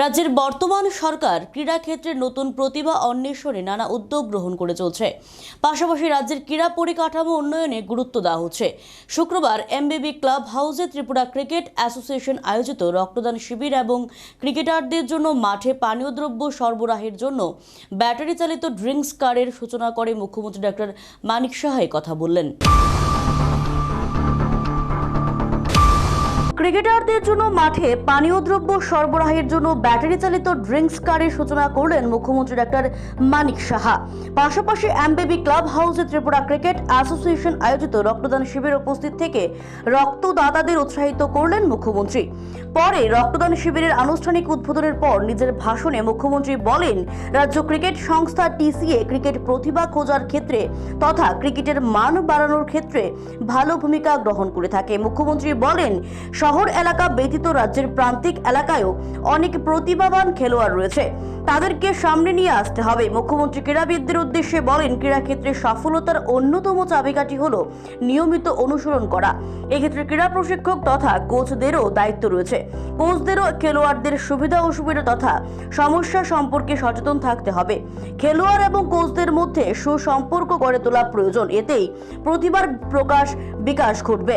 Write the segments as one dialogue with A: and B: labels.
A: রাজ্যের বর্তমান সরকার ক্রীড়া ক্ষেত্রে নতুন প্রতিভা অন্বেষণে নানা উদ্যোগ গ্রহণ করে চলছে। পাশাপাশি রাজ্যের ক্রীড়া পরিকাঠামো উন্নয়নে গুরুত্ব দেওয়া হচ্ছে। শুক্রবার এমবিবি ক্লাব হাউসে ত্রিপুরা ক্রিকেট অ্যাসোসিয়েশন আয়োজিত রক্তদান শিবির এবং ক্রিকেটারদের জন্য মাঠে পানীয় দ্রব্য সরবরাহের জন্য ব্যাটারি চালিত ড্রিঙ্কস কারের সূচনা করে মুখ্যমন্ত্রী ডক্টর মানিক সাহা কথা বললেন। ক্রিকেটারদের জন্য মাঠে পানীয় দ্রব্য সরবরাহের জন্য ব্যাটারি চালিত ড্রিঙ্কস কারের সূচনা করলেন মুখ্যমন্ত্রী ডাক্তার মানিক সাহা। পাশাপাশি এমবিবি ক্লাব হাউসে ত্রিপুরা ক্রিকেট অ্যাসোসিয়েশন আয়োজিত রক্তদান শিবির উপস্থিত থেকে রক্তদাতাদের উৎসাহিত করলেন মুখ্যমন্ত্রী। পরে রক্তদান শিবিরের আনুষ্ঠানিক উদ্বোধনের পর নিজের ভাষণে মুখ্যমন্ত্রী বলেন, রাজ্য ক্রিকেট সংস্থা টিসিএ ক্রিকেট প্রতিভা খোঁজার ক্ষেত্রে তথা ক্রিকেটের মান বাড়ানোর ক্ষেত্রে ভালো ভূমিকা গ্রহণ করে থাকে। মুখ্যমন্ত্রী বলেন, শহর এলাকা ব্যতীত রাজ্যের প্রান্তিক এলাকায়ও অনেক প্রতিভাবান খেলোয়াড় রয়েছে। তাদেরকে সামনে নিয়ে আসতে হবে। মুখ্যমন্ত্রী ক্রীড়াবিদদের উদ্দেশ্যে বলেন, ক্রীড়াক্ষেত্রে সফলতার অন্যতম চাবিকাঠি হলো নিয়মিত অনুসরণ করা। এক্ষেত্রে ক্রীড়া প্রশিক্ষক তথা কোচদেরও দায়িত্ব রয়েছে। কোচদেরও খেলোয়াড়দের সুবিধা অসুবিধা তথা সমস্যা সম্পর্কে সচেতন থাকতে হবে। খেলোয়াড় এবং কোচদের মধ্যে সুসম্পর্ক গড়ে তোলা প্রয়োজন। এতেই প্রতিভার প্রকাশ বিকাশ ঘটবে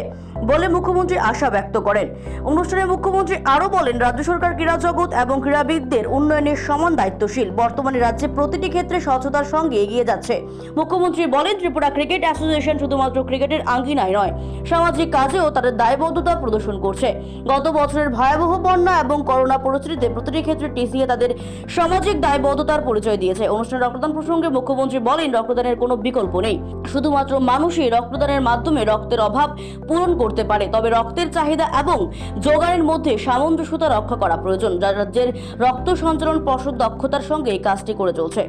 A: বলে মুখ্যমন্ত্রী আশা ব্যক্ত করেন। অনুষ্ঠানে মুখ্যমন্ত্রী আরও বলেন, রাজ্য সরকার ক্রীড়া জগৎ এবং ক্রীড়াবিদদের উন্নয়নের সমান দায়িত্বশীল। বর্তমানে রাজ্যে প্রতিটি ক্ষেত্রে স্বচ্ছতার সঙ্গে এগিয়ে যাচ্ছে। মুখ্যমন্ত্রী বলেন, ত্রিপুরা ক্রিকেট অ্যাসোসিয়েশন শুধুমাত্র ক্রিকেটের আঙ্গিনায় নয়, সামাজিক কাজেও তাদের দায়বদ্ধতা প্রদর্শন করছে। গত বছরের ভয়াবহ বন্যা এবং করোনা পরিস্থিতিতে প্রতিটি ক্ষেত্রে টিসিএ তাদের সামাজিক দায়বদ্ধতার পরিচয় দিয়েছে। অনুষ্ঠানে রক্তদান প্রসঙ্গে মুখ্যমন্ত্রী বলেন, রক্তদানের কোনো বিকল্প নেই। শুধুমাত্র মানুষই রক্তদানের মাধ্যমে রক্তের অভাব পূরণ করতে পারে, তবে রক্তের চাহিদা এবং যোগানের মধ্যে সামঞ্জস্যতা রক্ষা করা প্রয়োজন। যা রাজ্যের রক্ত সঞ্চালন পর্ষদ দক্ষতার সঙ্গে এই কাজটি করে চলছে।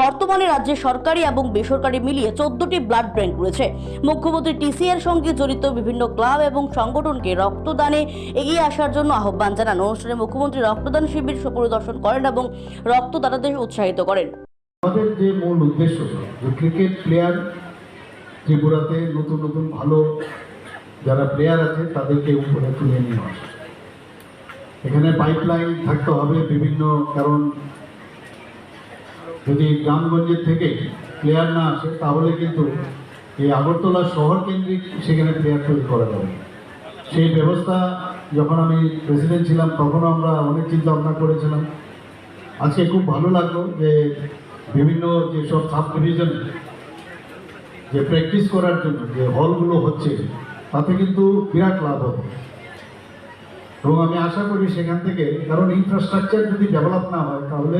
A: বর্তমানে রাজ্যে সরকারি এবং বেসরকারি মিলিয়ে চোদ্দটি ব্লাড ব্যাংক রয়েছে। মুখ্যমন্ত্রী টিসিএর সঙ্গে জড়িত বিভিন্ন ক্লাব এবং সংগঠনকে রক্তদানে এগিয়ে আসার জন্য আহ্বান জানান। অনুষ্ঠানে মুখ্যমন্ত্রী রক্তদান শিবির পরিদর্শন করেন এবং রক্তদাতাদের উৎসাহিত করেন।
B: আমাদের যে মূল উদ্দেশ্য, যে ক্রিকেট প্লেয়ার ত্রিপুরাতে নতুন নতুন ভালো যারা প্লেয়ার আছে, তাদেরকে উপরে তুলে নিয়ে আসে। এখানে পাইপলাইন থাকতে হবে বিভিন্ন কারণ। যদি গ্রামগঞ্জের থেকে প্লেয়ার না আসে, তাহলে কিন্তু এই আগরতলা শহর কেন্দ্রিক সেখানে প্লেয়ার তৈরি করা যাবে। সেই ব্যবস্থা যখন আমি প্রেসিডেন্ট ছিলাম, তখনও আমরা অনেক চিন্তা ভাবনা করেছিলাম। আজকে খুব ভালো লাগল যে বিভিন্ন যেসব সাব ডিভিশন যে প্র্যাকটিস করার জন্য যে হলগুলো হচ্ছে, তাতে কিন্তু বিরাট লাভ হবে। এবং আমি আশা করি সেখান থেকে, কারণ ইনফ্রাস্ট্রাকচার যদি ডেভেলপ না হয়, তাহলে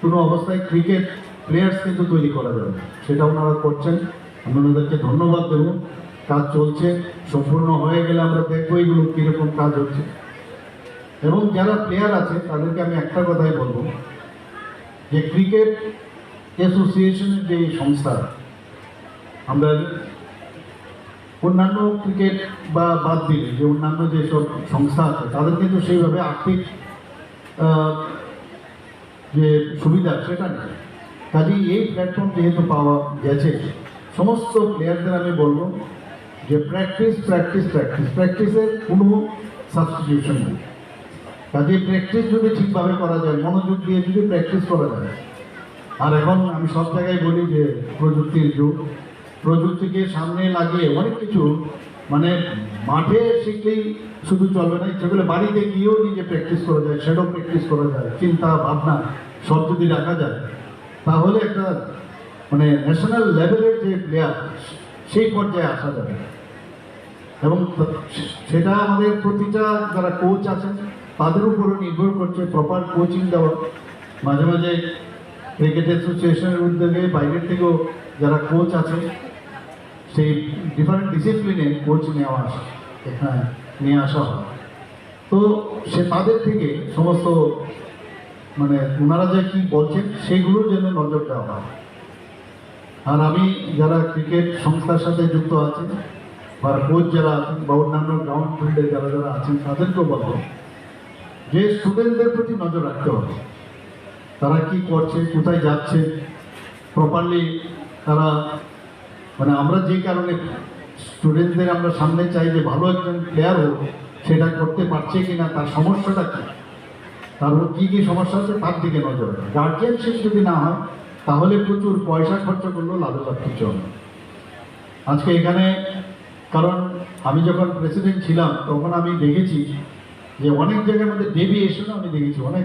B: কোনো অবস্থায় ক্রিকেট প্লেয়ার্স কিন্তু তৈরি করা যাবে। সেটা ওনারা করছেন। আমি ওনাদেরকে ধন্যবাদ দেব। কাজ চলছে, সম্পূর্ণ হয়ে গেলে আমরা দেখব এগুলো কীরকম কাজ হচ্ছে। এবং যারা প্লেয়ার আছে, তাদেরকে আমি একটা কথাই বলব, যে ক্রিকেট অ্যাসোসিয়েশনের যে সংস্থা, আমরা অন্যান্য ক্রিকেট বা বাদ দিলে, যে অন্যান্য যেসব সংস্থা আছে, তাদের কিন্তু সেইভাবে আর্থিক যে সুবিধা সেটা নেই। কাজেই এই প্ল্যাটফর্ম যেহেতু পাওয়া গেছে, সমস্ত প্লেয়ারদের আমি বলব যে প্র্যাকটিস প্র্যাকটিস প্র্যাকটিস প্র্যাকটিসের কোনো সাবস্টিটিউশন নেই। কাজে প্র্যাকটিস যদি ঠিকভাবে করা যায়, মনোযোগ দিয়ে যদি প্র্যাকটিস করা যায়। আর এখন আমি সব জায়গায় বলি যে প্রযুক্তির যুগ প্রযুক্তিকে সামনে লাগিয়ে অনেক কিছু মানে মাঠে শিখলেই শুধু চলবে না, ইচ্ছে করলে বাড়িতে গিয়েও নিজে প্র্যাকটিস করা যায় সেটাও প্র্যাকটিস করা যায়, চিন্তা, ভাবনা, সব যদি রাখা যায়, তাহলে একটা মানে ন্যাশনাল লেভেলের যে প্লেয়ার সেই পর্যায়ে আসা যাবে। এবং সেটা আমাদের প্রতিটা যারা কোচ আছেন, তাদের উপরও নির্ভর করছে প্রপার কোচিং দেওয়া। মাঝে মাঝে ক্রিকেট অ্যাসোসিয়েশনের উদ্যোগে বাইরের থেকেও যারা কোচ আছে সেই ডিফারেন্ট ডিসিপ্লিনে কোচ নেওয়া আসা, এখানে নিয়ে আসা হয়। তো সে তাদের থেকে সমস্ত মানে ওনারা যে কী বলছেন, সেগুলোর জন্য নজর দেওয়া হয়। আর আমি যারা ক্রিকেট সংস্থার সাথে যুক্ত আছি, বা কোচ যারা আছেন, বা অন্যান্য গ্রাউন্ড ফিল্ডে যারা যারা আছেন, তাদেরকেও বলব যে স্টুডেন্টদের প্রতি নজর রাখতে হবে। তারা কি করছে, কোথায় যাচ্ছে প্রপারলি তারা মানে আমরা যে কারণে স্টুডেন্টদের আমরা সামনে চাই যে ভালো একজন প্লেয়ার হোক সেটা করতে পারছে কি না তার সমস্যাটা কী? তারপর কী কী সমস্যা আছে তার দিকে নজর গার্জিয়ানশিপ যদি না হয়, তাহলে প্রচুর পয়সা খরচা করলেও লাভে লাভ কিছু হবে আজকে এখানে, কারণ আমি যখন প্রেসিডেন্ট ছিলাম, তখন আমি দেখেছি যে অনেক জায়গার মধ্যে ডেভিয়েশনও আমি দেখেছি, অনেক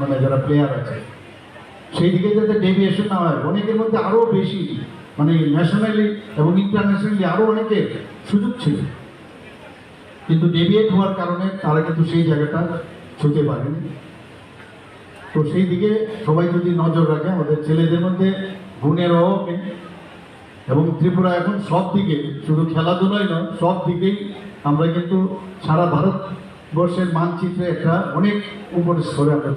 B: মানে যারা প্লেয়ার আছে, সেই দিকে যাতে ডেভিয়েশন না হয়, অনেকের মধ্যে আরও বেশি মানে ন্যাশনালি এবং ইন্টারন্যাশনালি আরও অনেকের সুযোগ ছিল। কিন্তু ডেভিয়েট হওয়ার কারণে তারা কিন্তু সেই জায়গাটা ছুঁতে পারেনি। তো সেই দিকে সবাই যদি নজর রাখে, আমাদের ছেলেদের মধ্যে গুণের অভাব এবং ত্রিপুরা এখন সব দিকে, শুধু খেলাধুলায় নয়, সব দিকেই আমরা কিন্তু সারা ভারতবর্ষের মানচিত্রে একটা অনেক উপর স্তরে আমরা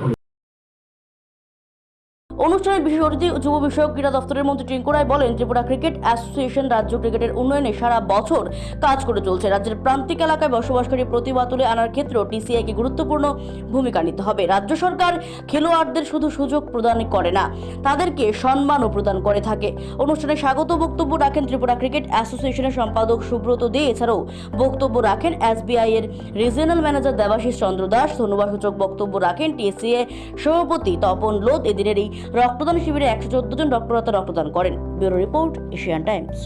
B: তুলে
A: অনুষ্ঠানের বিশেষ অতিথি যুব বিষয়ক ক্রীড়া দপ্তরের মন্ত্রী টিঙ্কু রায় বলেন, ত্রিপুরা ক্রিকেট অ্যাসোসিয়েশন রাজ্য ক্রিকেটের উন্নয়নে সারা বছর কাজ করে চলছে। রাজ্যের প্রান্তিক এলাকায় বসবাসকারী প্রতিভা তুলে আনার ক্ষেত্রেও টিসিআইকে গুরুত্বপূর্ণ ভূমিকা নিতে হবে। রাজ্য সরকার খেলোয়াড়দের শুধু সুযোগ প্রদান করে না, তাদেরকে সম্মানও প্রদান করে থাকে। অনুষ্ঠানে স্বাগত বক্তব্য রাখেন ত্রিপুরা ক্রিকেট অ্যাসোসিয়েশনের সম্পাদক সুব্রত দে। এছাড়াও বক্তব্য রাখেন এসবিআই এর রিজিয়নাল ম্যানেজার দেবাশিস চন্দ্র দাস। ধন্যবাদসূচক বক্তব্য রাখেন টিএসসিএ সভাপতি তপন লোধ। এদিনের এই রক্তদান শিবিরে একশো চোদ্দ জন রক্তদাতা রক্তদান করেন। Bureau report Asian Times.